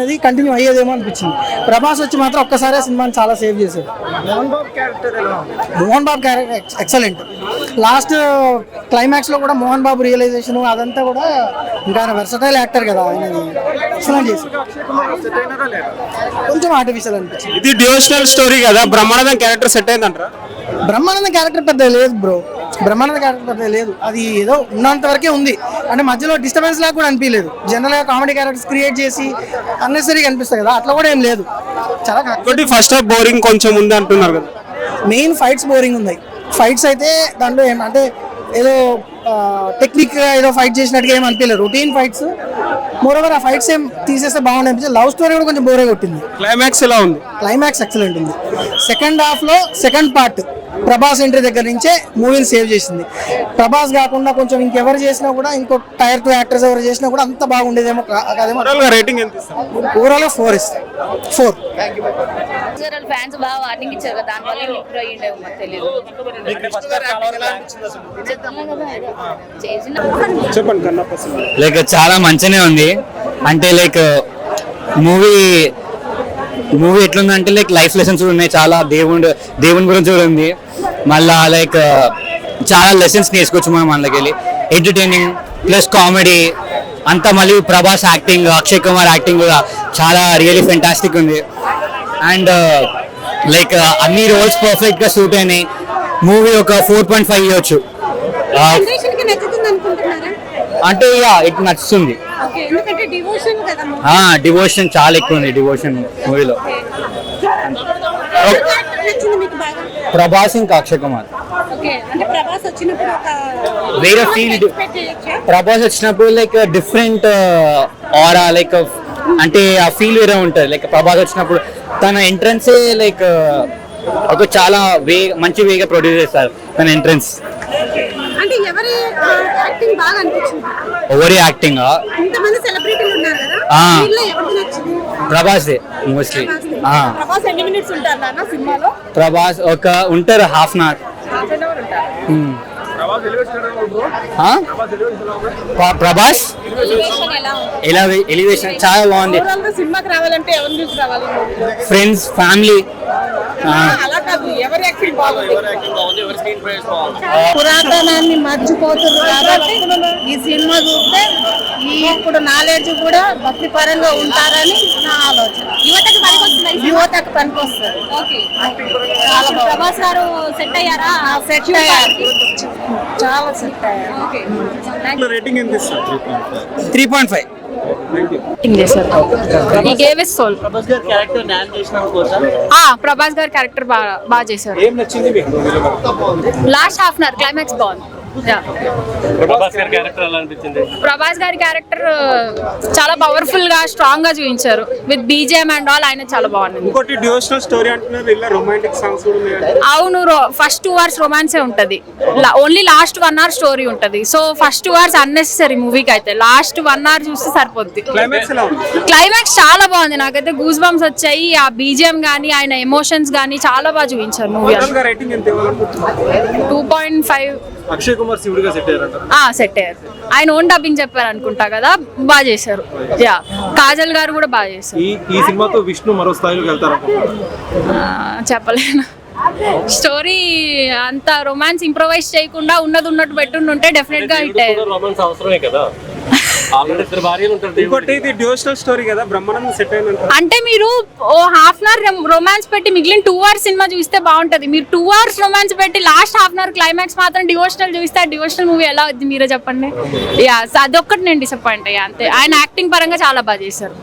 అనేది కంటిన్యూ అయ్యేదేమో అనిపించింది. ప్రభాస్ వచ్చి మాత్రం ఒక్కసారే సినిమాని చాలా సేవ్ చేశాడు. Mohan Babu character Mohan Babu character excellent last క్లైమాక్స్లో కూడా మోహన్ బాబు రియలైజేషన్ అదంతా కూడా ఇంకా ఆయన వెర్సటైల్ యాక్టర్ కదా ఆయన ఎక్సలెంట్ కొంచెం ఆర్టిఫిషియల్ అనిపించింది. ఇది డివోషనల్ స్టోరీ కదా బ్రహ్మానందం క్యారెక్టర్ సెట్ అయిందంటారా? బ్రహ్మానంద క్యారెక్టర్ పెద్ద లేదు బ్రో బ్రహ్మానంద క్యారెక్టర్ పెద్ద లేదు. అది ఏదో ఉన్నంత వరకే ఉంది. అంటే మధ్యలో డిస్టర్బెన్స్ లాగా కూడా అనిపించలేదు జనరల్గా కామెడీ క్యారెక్టర్స్ క్రియేట్ చేసి అన్నెసరీగా అనిపిస్తాయి కదా. అట్లా కూడా ఏం లేదు. చాలా ఫస్ట్ హాఫ్ బోరింగ్ కొంచెం ఉంది అంటున్నారు కదా. మెయిన్ ఫైట్స్ బోరింగ్ ఉన్నాయి. ఫైట్స్ అయితే దాంట్లో ఏం అంటే ఏదో టెక్నిక్ ఏదో ఫైట్ చేసినట్టుగా ఏం అనిపించలేదు రొటీన్ ఫైట్స్ మోర్ ఓవర్ ఆ ఫైట్స్ ఏం తీసేస్తే బాగుంది అనిపించింది లవ్ స్టోరీ కూడా కొంచెం బోరే కొట్టింది. క్లైమాక్స్ ఎలా ఉంది? క్లైమాక్స్ ఎక్సలెంట్ ఉంది. సెకండ్ హాఫ్లో సెకండ్ పార్ట్ ప్రభాస్ ఎంట్రీ దగ్గర నుంచే మూవీని సేవ్ చేసింది. ప్రభాస్ కాకుండా కొంచెం ఇంకెవరు చేసినా కూడా ఇంకో టైర్ టూ యాక్టర్స్ ఎవరు చేసినా కూడా అంత బాగుండేదేమో కాదేమో ఓవరాల్గా రేటింగ్ ఎంత ఇస్తారు? ఓవరాల్ ఫోర్ ఇస్తాయి ఫోర్ వాళ్ళ ఫ్యాన్స్ బాగా వార్నింగ్ ఇచ్చారు కదా దానివల్ల ఇంప్రూవ్ అయ్యిండేమో మాకు తెలియదు. చెప్తున్నా కదా ఏదో చేసిన చెప్పండి కన్నప్ప సినిమా. లైక్ చాలా మంచిగానే ఉంది. అంటే లైక్ మూవీ మూవీ ఎట్లుందంటే లైక్ లైఫ్ లెసన్స్ కూడా ఉన్నాయి. చాలా దేవుడు దేవుని గురించి కూడా ఉంది. మళ్ళా లైక్ చాలా లెసన్స్ నేర్చుకోవచ్చు మనం అందులోకి వెళ్ళి ఎంటర్టైనింగ్ ప్లస్ కామెడీ అంతా మళ్ళీ ప్రభాస్ యాక్టింగ్ అక్షయ్ కుమార్ యాక్టింగ్ కూడా చాలా రియలీ ఫెంటాస్టిక్ ఉంది. అండ్ లైక్ అన్ని రోల్స్ పర్ఫెక్ట్గా సూట్ అయినాయి. మూవీ ఒక ఫోర్ పాయింట్ ఫైవ్ ఇవ్వచ్చు. అనుకుంటున్నారా? అంటే ఇక ఇట్ నచ్చుతుంది. డివోషన్ చాలా ఎక్కువ ఉంది డివోషన్ మూవీలో ప్రభాస్ ఇంకా అక్షయ్ కుమార్ వేరే ఫీల్ ఎక్స్పెక్ట్ చేయొచ్చా? ప్రభాస్ వచ్చినప్పుడు లైక్ డిఫరెంట్ ఆరా లైక్ అంటే ఆ ఫీల్ వేరే ఉంటుంది. లైక్ ప్రభాస్ వచ్చినప్పుడు తన ఎంట్రన్సే లైక్ ఒక చాలా వే మంచి వేగా ప్రొడ్యూస్ చేస్తారు తన ఎంట్రన్స్ ఓవరీ యాక్టింగ్ ప్రభాస్ మోస్ట్లీ ప్రభాస్ ఒక ఉంటారు half an hour Prabhas elevation ఎలా ఎలివేషన్ ఎలా ఉంది ప్రభాస్? ఎలివేషన్ ఎలా ఉంది ఎలా ఎలివేషన్ చాలా బాగుంది. ఫ్రెండ్స్ ఫ్యామిలీ అలా కాదు ఎవరి యాక్టింగ్ బాగుంది? పురాతనాన్ని మర్చిపోతున్నారు కాబట్టి ఈ సినిమా చూస్తే ఈ ఇప్పుడు నాలెడ్జ్ కూడా భక్తి పరంగా ఉంటారని నా ఆలోచన. యువతకు పనికొస్తున్నాయి యువతకు పనికొస్తుంది. ఓకే. ప్రభాస్ గారు సెట్ అయ్యారా? సెట్ అయ్యారు. చాలా సెట్ అయ్యారు. ఓకే. రేటింగ్ ఎంత three point five he gave his soul Prabhas గారి క్యారెక్టర్ న్యాయం చేసిన కోసం ఆ ప్రభాస్ గారి క్యారెక్టర్ బాగా బాగా చేశారు. ఏం నచ్చింది మీకు? మూవీలో last half an hour climax బాగుంది. ప్రభాస్ గారి క్యారెక్టర్ క్యారెక్టర్ చాలా పవర్ఫుల్గా స్ట్రాంగ్గా చూపించారు. విత్ బీజేఎం అండ్ ఆల్ ఆయన చాలా బాగుంది. ఇంకోటి డివోషనల్ స్టోరీ అంటున్నారు ఇలా రొమాంటిక్ సాంగ్స్ కూడా ఉన్నాయి? అవును ఫస్ట్ టూ అవర్స్ రొమాన్సే ఉంటది. Only last one hour story ఉంటది. So first two hours unnecessary మూవీకి అయితే లాస్ట్ వన్ అవర్ చూస్తే సరిపోద్ది. క్లైమాక్స్ ఎలా ఉంది? క్లైమాక్స్ చాలా బాగుంది. నాకైతే గూస్ బంప్స్ వచ్చాయి. ఆ బీజిఎం గానీ ఆయన ఎమోషన్స్ గానీ చాలా బాగా చూపించారు movie two point five Akshay Kumar శివుడిగా set అయ్యారంట. సెట్ అయ్యారు. ఆయన ఓన్ డబ్బింగ్ చెప్పారు అనుకుంటా కదా బాగా చేశారు. యా కాజల్ గారు కూడా బాగా చేశారు. ఈ ఈ సినిమాతో విష్ణు మరో స్థాయిలోకి వెళ్తారనుకుంటున్నారు? ఆ, చెప్పలేను. స్టోరీ అంత రొమాన్స్ ఇంప్రొవైజ్ చేయకుండా ఉన్నది ఉన్నట్టు పెట్టుంటే డెఫినెట్గా హిట్ అయ్యేది రొమాన్స్ అవసరమే కదా? ఇంకోటి ఇది స్టోరీ కదా బ్రహ్మానందం సెట్ అంటే మీరు ఓ హాఫ్ అన్ అవర్ రొమాన్స్ పెట్టి మిగిలిన టూ అవర్స్ సినిమా చూస్తే బాగుంటది. మీరు టూ అవర్స్ రొమాన్స్ పెట్టి last half an hour climax మాత్రం డివోషనల్ చూస్తే ఆ డివోషనల్ మూవీ ఎలా అవుద్ది మీరే చెప్పండి? యా అదొక్కటి నేను డిసప్పాయింట్ అయ్యా అంతే. ఆయన యాక్టింగ్ పరంగా చాలా బాగా చేశారు.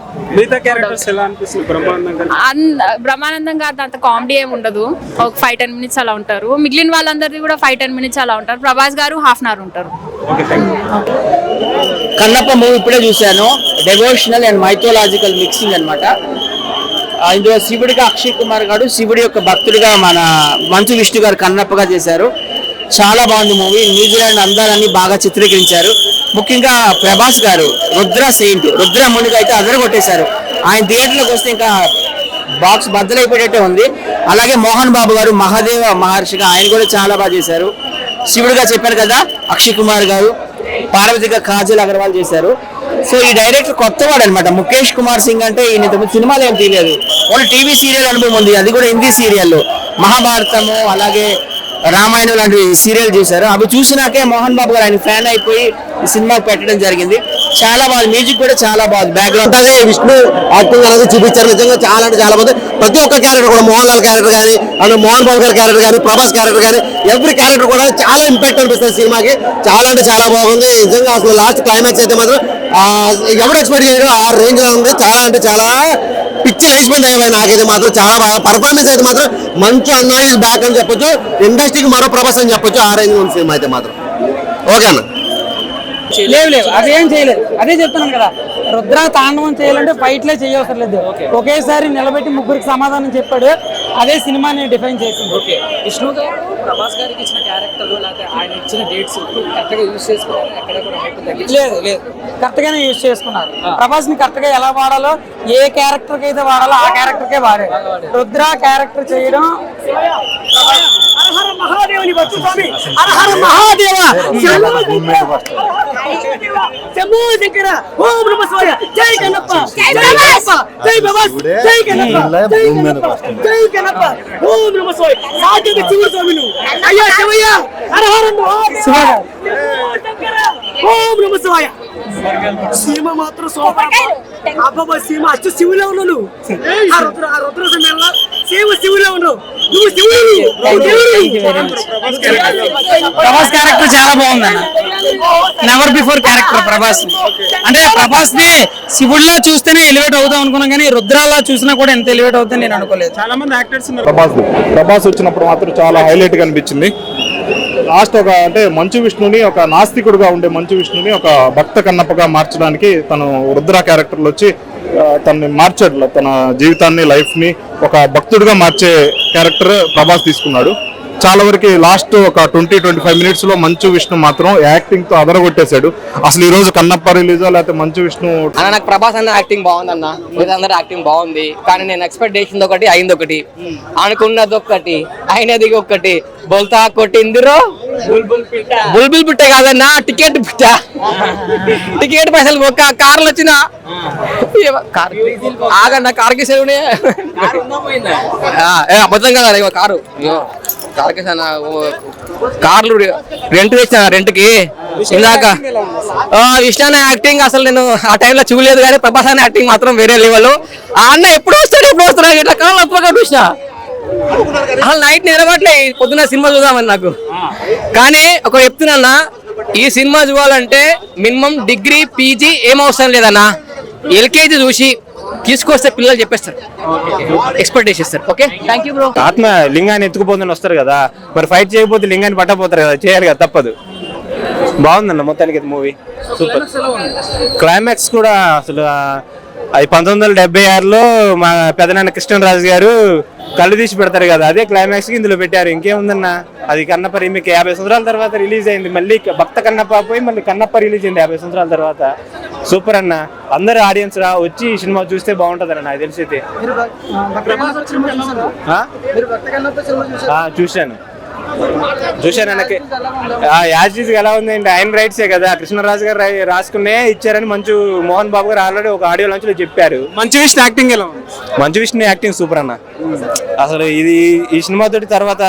బ్రహ్మానందం గారు అన్- బ్రహ్మానందం గారి అంత కామెడీ ఏమి ఉండదు. ఒక ఫైవ్ టెన్ మినిట్స్ అలా ఉంటారు. మిగిలిన వాళ్ళందరిది కూడా ఫైవ్ టెన్ మినిట్స్ అలా ఉంటారు. ప్రభాస్ గారు హాఫ్ అన్ అవర్ ఉంటారు. కన్నప్ప మూవీ ఇప్పుడే చూశాను. డెవోషనల్ అండ్ మైథోలాజికల్ మిక్సింగ్ అనమాట ఇందులో శివుడిగా అక్షయ్ కుమార్ గారు శివుడి యొక్క భక్తుడిగా మన మంచు విష్ణు గారు కన్నప్పగా చేశారు. చాలా బాగుంది మూవీ. న్యూజిలాండ్ అందాలన్నీ బాగా చిత్రీకరించారు. ముఖ్యంగా ప్రభాస్ గారు రుద్ర సెయింట్ రుద్ర మునిగా అయితే అదర కొట్టేశారు ఆయన థియేటర్లోకి వస్తే ఇంకా బాక్స్ బద్దలైపోయేటట్టే ఉంది. అలాగే మోహన్ బాబు గారు మహాదేవ మహర్షిగా ఆయన కూడా చాలా బాగా చేశారు. శివుడిగా చెప్పారు కదా అక్షయ్ కుమార్ గారు. పార్వతిగా కాజల్ అగర్వాల్ చేశారు. సో ఈ డైరెక్టర్ కొత్తవాడు అనమాట ముఖేష్ కుమార్ సింగ్ అంటే ఈయన ఇంతకుముందు సినిమాలు ఏం తీయలేదు. ఓన్లీ టీవీ సీరియల్ అనుభవం ఉంది. అది కూడా హిందీ సీరియల్ మహాభారతము అలాగే రామాయణం లాంటి సీరియల్ చూశారు. అవి చూసినాకే మోహన్ బాబు గారు ఆయన ఫ్యాన్ అయిపోయి ఈ సినిమా పెట్టడం జరిగింది. చాలా బాగుంది. మ్యూజిక్ కూడా చాలా బాగుంది. బ్యాక్గ్రౌండ్ అదే విష్ణు యాక్టింగ్ అనేది చూపించారు. నిజంగా చాలా అంటే చాలా బాగుంది. ప్రతి ఒక్క క్యారెక్టర్ కూడా మోహన్ లాల్ క్యారెక్టర్ కానీ అండ్ మోహన్ బాబు గారి క్యారెక్టర్ కానీ ప్రభాస్ క్యారెక్టర్ కానీ ఎవ్రీ క్యారెక్టర్ కూడా చాలా ఇంపాక్ట్ అనిపిస్తుంది సినిమాకి. చాలా అంటే చాలా బాగుంది. నిజంగా అసలు లాస్ట్ క్లైమాక్స్ అయితే మాత్రం ఎవరు ఎక్స్పెక్ట్ చేయరు ఆ రేంజ్లో ఉంది. చాలా అంటే చాలా పిచ్చి ఎక్స్పెక్ట్ అయ్యాయి నాకైతే మాత్రం చాలా బాగా పర్ఫార్మెన్స్ అయితే మాత్రం మంచి అన్న బ్యాక్ అని చెప్పొచ్చు. ఇండస్ట్రీకి మరో ప్రభాస్ అని చెప్పొచ్చు. ఆ రేంజ్ ఉంది సినిమా అయితే మాత్రం. ఓకే అన్న? లేవు లేవు అదేం చేయలేదు. అదే చెప్తున్నాను కదా రుద్ర తాండవం చేయాలంటే ఫైట్లే చేయవసరం లేదు. ఒకేసారి నిలబెట్టి ముగ్గురికి సమాధానం చెప్పాడు. అదే సినిమాని డిఫైన్ చేసింది. ఓకే. విష్ణు గారు ప్రభాస్ గారికి ఇచ్చిన క్యారెక్టర్ లేకపోతే ఆయన ఇచ్చిన డేట్స్ కరెక్ట్గా యూజ్ చేసుకున్నారు? ఎక్కడ కూడా లేదు లేదు. కరెక్ట్ గానే యూజ్ చేసుకున్నారు. ప్రభాస్ని కరెక్ట్గా ఎలా వాడాలో ఏ క్యారెక్టర్కి అయితే వాడాలో ఆ క్యారెక్టర్ కే వాడాడు రుద్ర క్యారెక్టర్ చేయడం స్వామి. హరహర మహాదేవ. శంభో శంకర. ఓం నమ శివాయ. జై కన్నప్ప. జై కన్నప్ప. జై ప్రభాస్. జై కన్నప్ప. జై కన్నప్ప. జై కన్నప్ప. ఓం నమ శివాయ. సాధ్యత శివుడు స్వామి నువ్వు అయ్యా శివయ్య. హరహర మహాదేవ. శంకర. ఓం నమ శివాయ. సీమ మాత్రం సోపా అబ్బాబా సీమ. అచ్చు శివులో ఉన్నావు నువ్వు ఆ రుద్ర ఆ రుద్ర సమయంలో శివులో ఉన్నావు నువ్వు శివుడు ప్రభాస్ క్యారెక్టర్ చాలా బాగుంది అన్న నెవర్ బిఫోర్ క్యారెక్టర్ ప్రభాస్. అంటే ప్రభాస్ని శివుడిలా చూస్తేనే ఎలివేట్ అవుతాం అనుకున్నాం కానీ రుద్రాలా చూసినా కూడా ఎంత ఎలివేట్ అవుతుంది నేను అనుకోలేదు. చాలా మంది యాక్టర్స్ ఉన్నారు. ప్రభాస్. ప్రభాస్ వచ్చినప్పుడు మాత్రం చాలా హైలైట్గా అనిపించింది. లాస్ట్ ఒక అంటే మంచు విష్ణుని ఒక నాస్తికుడుగా ఉండే మంచు విష్ణుని ఒక భక్త కన్నప్పగా మార్చడానికి తను రుద్ర క్యారెక్టర్లు వచ్చి తనని మార్చాడు తన జీవితాన్ని లైఫ్ని ఒక భక్తుడిగా మార్చే క్యారెక్టర్ ప్రభాస్ తీసుకున్నాడు. చాలా వరకు లాస్ట్ ఒక ట్వంటీ ట్వంటీ ఫైవ్ మినిట్స్లో మంచు విష్ణు మాత్రం యాక్టింగ్తో అదరగొట్టేశాడు. అసలు ఈ రోజు కన్నప్ప రిలీజా లేకపోతే మంచు విష్ణు? అన్న నాకు ప్రభాస్ అన్న యాక్టింగ్ బాగుందన్న. మిగతా అందరూ యాక్టింగ్ బాగుంది. కానీ నేను ఎక్స్పెక్ట్ చేసింది ఒకటి అయింది ఒకటి అనుకున్నది ఒకటి అయినది ఒకటి బోల్తా కొట్టిందిరో? బుల్బుల్ పిట్ట. కాదన్నా టికెట్ పిట్ట. టికెట్ పైసలు ఒక్క కార్లు వచ్చిన. కార్. ఆగన్న కార్కి సెలవునే అబద్ధం కదా ఇగో కారు. ఇగో కార్కి అన్న కార్లు రెంట్ తెచ్చిన రెంట్కి. ఇందాక. విష్ణు యాక్టింగ్ అసలు నేను ఆ టైంలో చూడలేదు కానీ ప్రభాస్ యాక్టింగ్ మాత్రం వేరే లెవెల్. ఆ అన్న ఎప్పుడు వస్తాడు ఎప్పుడు వస్తాడు ఇట్లా కాలం అప్పగా చూసిన అసలు నైట్ నిలబట్లే పొద్దున సినిమా చూద్దామని నాకు. కానీ ఒక చెప్తున్నా ఈ సినిమా చూడాలంటే మినిమం డిగ్రీ పీజీ ఏం అవసరం లేదన్నా. ఎల్కేజీ చూసి తీసుకొస్తే పిల్లలు చెప్పేస్తారు. ఎక్స్పెక్ట్ చేసేస్తారు ఓకే? థ్యాంక్ యూ బ్రో ఆత్మ లింగాన్ని ఎత్తుకుపోతుందని వస్తారు కదా. మరి ఫైట్ చేయకపోతే లింగాన్ని పట్టపోతారు కదా. చేయాలి కదా తప్పదు. బాగుందన్న మొత్తానికి మూవీ సూపర్ క్లైమాక్స్ కూడా అసలు అది పంతొమ్మిది వందల డెబ్బై ఆరులో మా పెదనాన్న కృష్ణరాజు గారు కళ్ళు తీసి పెడతారు కదా అదే క్లైమాక్స్కి ఇందులో పెట్టారు. ఇంకేముందన్న? అది కన్నప్ప రీమేక్ యాభై సంవత్సరాల తర్వాత రిలీజ్ అయింది. మళ్ళీ భక్త కన్నప్ప పోయి మళ్ళీ కన్నప్ప రిలీజ్ అయింది యాభై సంవత్సరాల తర్వాత. సూపర్ అన్న. అందరు ఆడియన్స్ రా వచ్చి ఈ సినిమా చూస్తే బాగుంటది అన్న నాకు తెలిసి చూశాను. చూశాను ఆయనకి యాజిజ్ ఎలా ఉందండి? ఆయన రైట్సే కదా. కృష్ణరాజు గారు రాసుకునే ఇచ్చారని మంచు మోహన్ బాబు గారు ఆల్రెడీ ఒక ఆడియో లాంచ్లో చెప్పారు. మంచి విష్ణు యాక్టింగ్ ఎలా ఉంది? మంచు విష్ణు యాక్టింగ్ సూపర్ అన్న. అసలు ఇది ఈ సినిమా తోటి తర్వాత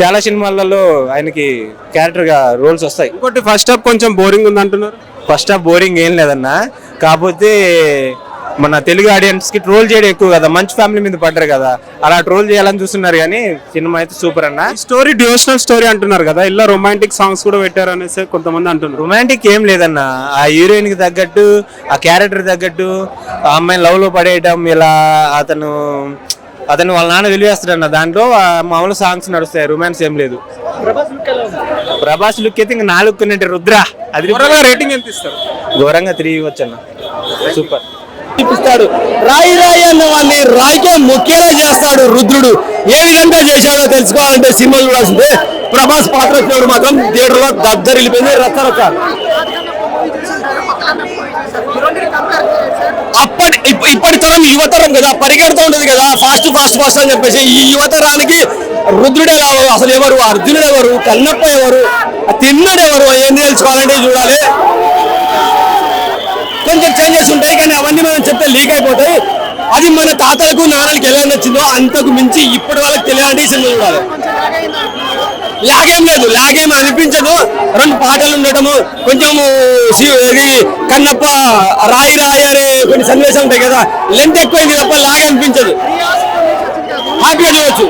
చాలా సినిమాలలో ఆయనకి క్యారెక్టర్గా రోల్స్ వస్తాయి. ఇంకోటి ఫస్ట్ హాఫ్ కొంచెం బోరింగ్ ఉంది అంటున్నారు ఫస్ట్ హాఫ్ బోరింగ్ ఏం లేదన్న. కాకపోతే మన తెలుగు ఆడియన్స్కి ట్రోల్ చేయడం ఎక్కువ కదా. మంచి ఫ్యామిలీ మీద పడ్డారు కదా. అలా ట్రోల్ చేయాలని చూస్తున్నారు కానీ సినిమా అయితే సూపర్ అన్న. ఈ స్టోరీ డివోషనల్ స్టోరీ అంటున్నారు కదా. ఇలా రొమాంటిక్ సాంగ్స్ కూడా పెట్టారు అనేసి కొంతమంది అంటున్నారు. రొమాంటిక్ ఏం లేదన్న. ఆ హీరోయిన్కి తగ్గట్టు ఆ క్యారెక్టర్ తగ్గట్టు ఆ అమ్మాయిని లవ్లో పడేయటం ఇలా అతను అతను వాళ్ళ నాన్న వెలివేస్తాడన్న దాంట్లో మామూలు సాంగ్స్ నడుస్తాయి. రొమాన్స్ ఏం లేదు. ప్రభాస్ లుక్ అయితే ఇంకా నాలుగు రుద్ర. అది రేటింగ్ ఎంత ఇస్తారు? ఘోరంగా తిరిగి వచ్చన్న సూపర్. చూపిస్తాడు రాయి రాయి అన్న వాడిని రాయికే ముఖ్యంగా చేస్తాడు రుద్రుడు. ఏ విధంగా చేశాడో తెలుసుకోవాలంటే సినిమా చూడాల్సిందే. ప్రభాస్ పాత్ర వచ్చినప్పుడు మాత్రం థియేటర్లో దద్దరిల్లిపోయింది రచ్చ అప్పటి ఇప్పటి తరం యువతరం కదా పరిగెడుతూ ఉంటది కదా ఫాస్ట్ ఫాస్ట్ ఫాస్ట్ అని చెప్పేసి ఈ యువతరానికి రుద్రుడు ఎలా అసలు ఎవరు? అర్జునుడు ఎవరు? కన్నప్ప ఎవరు? తిన్నడెవరు తిన్నడు ఎవరు? తెలుసుకోవాలంటే చూడాలి. కొంచెం చేంజెస్ ఉంటాయి కానీ అవన్నీ మనం చెప్తే లీక్ అయిపోతాయి. అది మన తాతలకు నాన్నలకు ఎలా నచ్చిందో అంతకు మించి ఇప్పటి వాళ్ళకి తెలియాలంటే ఈ సినిమా చూడాలి. లాగేం లేదు లాగేం అనిపించదు. రెండు పాటలు ఉండటము కొంచెం కన్నప్ప రాయి రాయారే కొన్ని సన్నివేశాలు ఉంటాయి కదా లెంత్ ఎక్కువైంది తప్ప లాగే అనిపించదు. హ్యాపీగా చూడొచ్చు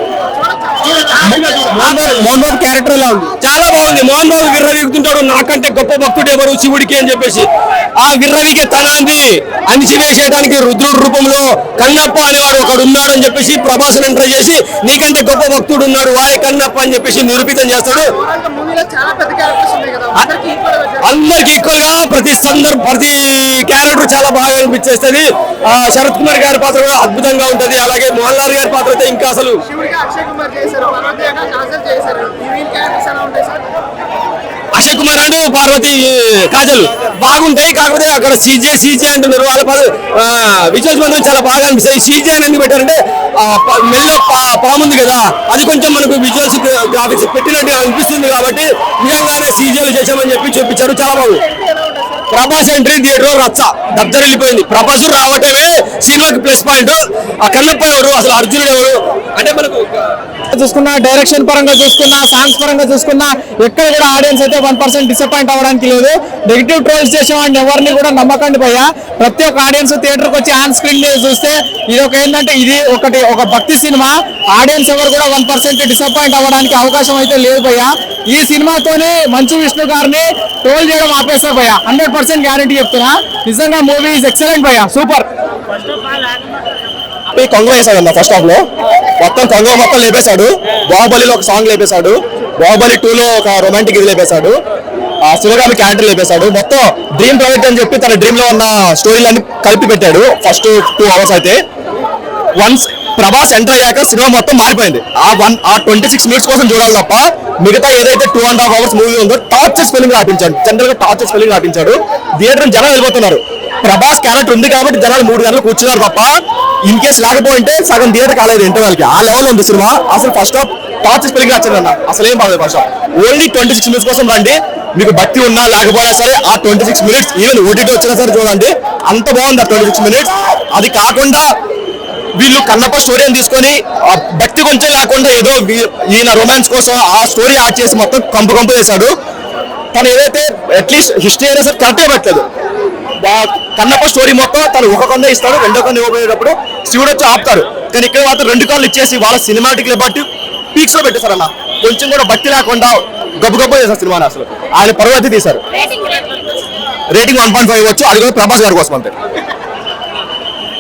మోహన్ బాబు క్యారెక్టర్ ఎలా ఉంది చాలా బాగుంది. మోహన్ బాబు విర్రవీగుతుంటాడు నాకంటే గొప్ప భక్తుడు ఎవరు? శివుడికి అని చెప్పేసి. ఆ విర్రవికే తనాన్ని అణిచివేసేయడానికి రుద్రుడి రూపంలో కన్నప్ప అనేవాడు ఒకడు ఉన్నాడు అని చెప్పేసి ప్రభాసం ఎంటర్ చేసి నీకంటే గొప్ప భక్తుడు ఉన్నాడు. వాడే కన్నప్ప అని చెప్పేసి నిరూపితం చేస్తాడు. అందరికి ఈక్వల్గా ప్రతి సందర్భ ప్రతి క్యారెక్టర్ చాలా బాగా అనిపించేస్తుంది. ఆ, శరత్ కుమార్ గారి పాత్ర కూడా అద్భుతంగా ఉంటది. అలాగే మోహన్ లాల్ గారి పాత్ర అయితే ఇంకా అసలు అక్షయ్ కుమార్ అండ్ పార్వతి కాజల్ బాగుంటాయి. కాకపోతే అక్కడ సీజే సీజే అంటున్నారు. వాళ్ళ విజువల్స్ మాత్రం చాలా బాగా అనిపిస్తాయి. సీజే అని ఎందుకు పెట్టారంటే ఆ, ప- మెల్లో పా- కదా అది కొంచెం మనకు విజువల్స్ గ్రాఫిక్స్ పెట్టినట్టు అనిపిస్తుంది కాబట్టి నిజంగానే సీజేలు చేశామని చెప్పి చూపించారు. చాలా బాగుంది. ప్రభాస్ ఎంట్రీ థియేటర్ రచ్చ. దద్దరు వెళ్ళిపోయింది. ప్రభాస్ రావటమే సినిమాకి ప్లస్ పాయింట్ ఆ కన్నప్ప ఎవరు అసలు అర్జునుడు ఎవరు? అంటే మనకు చూసుకున్నా డైరెక్షన్ పరంగా చూసుకున్నా సాంగ్స్ పరంగా చూసుకున్నా ఎక్కడ కూడా ఆడియన్స్ అయితే వన్ పర్సెంట్ డిసప్పాయింట్ అవ్వడానికి లేదు. నెగిటివ్ ట్రోల్స్ చేసే వాడిని ఎవరిని కూడా నమ్మకండి పోయా ప్రతి ఒక్క ఆడియన్స్ థియేటర్కి వచ్చి ఆన్ స్క్రీన్ చూస్తే ఇది ఒక ఏంటంటే ఇది ఒకటి ఒక భక్తి సినిమా. ఆడియన్స్ ఎవరు కూడా వన్ పర్సెంట్ డిసప్పాయింట్ అవ్వడానికి అవకాశం అయితే లేదు పోయా ఈ సినిమాతోనే మంచు విష్ణు గారిని ట్రోల్ చేయడం ఆపేస్తా పోయా హండ్రెడ్ పర్సెంట్ గ్యారంటీ చెప్తున్నా. నిజంగా మూవీ ఇస్ ఎక్సలెంట్ పోయా సూపర్ కొంగ వేసాడు అన్న ఫస్ట్ హాఫ్లో. మొత్తం కొంగ మొత్తం లేపేశాడు. బాహుబలిలో ఒక సాంగ్ లేపేశాడు. బాహుబలి టూ లో ఒక రొమాంటిక్ ఇది లేపేశాడు. శివగామి క్యారెక్టర్ లేపేశాడు మొత్తం డ్రీమ్ ప్రాజెక్ట్ అని చెప్పి తన డ్రీమ్లో ఉన్న స్టోరీలన్నీ కలిపి పెట్టాడు. ఫస్ట్ టూ అవర్స్ అయితే. వన్స్ ప్రభాస్ ఎంటర్ అయ్యాక సినిమా మొత్తం మారిపోయింది. ఆ వన్ ఆ ట్వంటీ సిక్స్ మినిట్స్ కోసం చూడాలి తప్ప మిగతా ఏదైతే two and half hours movie ఉందో టార్చర్ స్పెల్లింగ్ రాపించాడు. జనరల్గా టార్చర్ స్పెల్లింగ్ ఆపించాడు థియేటర్ జనాలు వెళ్ళిపోతున్నారు. ప్రభాస్ క్యారెక్టర్ ఉంది కాబట్టి జనాలు మూడు గంటలు కూర్చున్నారు తప్ప ఇన్ కేసు లేకపోయింటే సగం థియేటర్ కాలేదు ఇంటర్వెల్కి. ఆ లెవెల్ ఉంది సినిమా. అసలు ఫస్ట్ హాఫ్ టార్చర్ స్పెల్లింగ్ వచ్చింది అన్న. అసలు ఏం బాగలేదు first half only twenty six minutes కోసం రండి. మీకు భక్తి ఉన్నా లేకపోయినా సరే ఆ twenty six minutes even OTT వచ్చినా సరే చూడండి అంత బాగుంది ఆ ట్వంటీ సిక్స్ మినిట్స్. అది కాకుండా వీళ్ళు కన్నప్ప స్టోరీని తీసుకొని ఆ భక్తి కొంచెం లేకుండా ఏదో వీ- ఈయన రొమాన్స్ కోసం ఆ స్టోరీ యాడ్ చేసి మొత్తం కంపు కంపు చేశాడు. తను ఏదైతే అట్లీస్ట్ హిస్టరీ అయినా సరే కరెక్ట్గా పెట్టలేదు. కన్నప్ప స్టోరీ మొత్తం తను ఒక కొండ ఇస్తాడు రెండో కొండ ఇవ్వబోయేటప్పుడు శివుడు వచ్చి ఆపుతారు కానీ ఇక్కడ మాత్రం రెండు కాళ్ళు ఇచ్చేసి వాళ్ళ సినిమాటిక్ బట్టి పీక్స్లో పెట్టేశారన్న. కొంచెం కూడా భక్తి లేకుండా గబ్బు గబ్బు చేశారు సినిమాని అసలు. ఆయన పర్వతి తీశారు. రేటింగ్ వన్ పాయింట్ ఫైవ్ వచ్చు అది కూడా ప్రభాస్ గారి కోసం అంతే.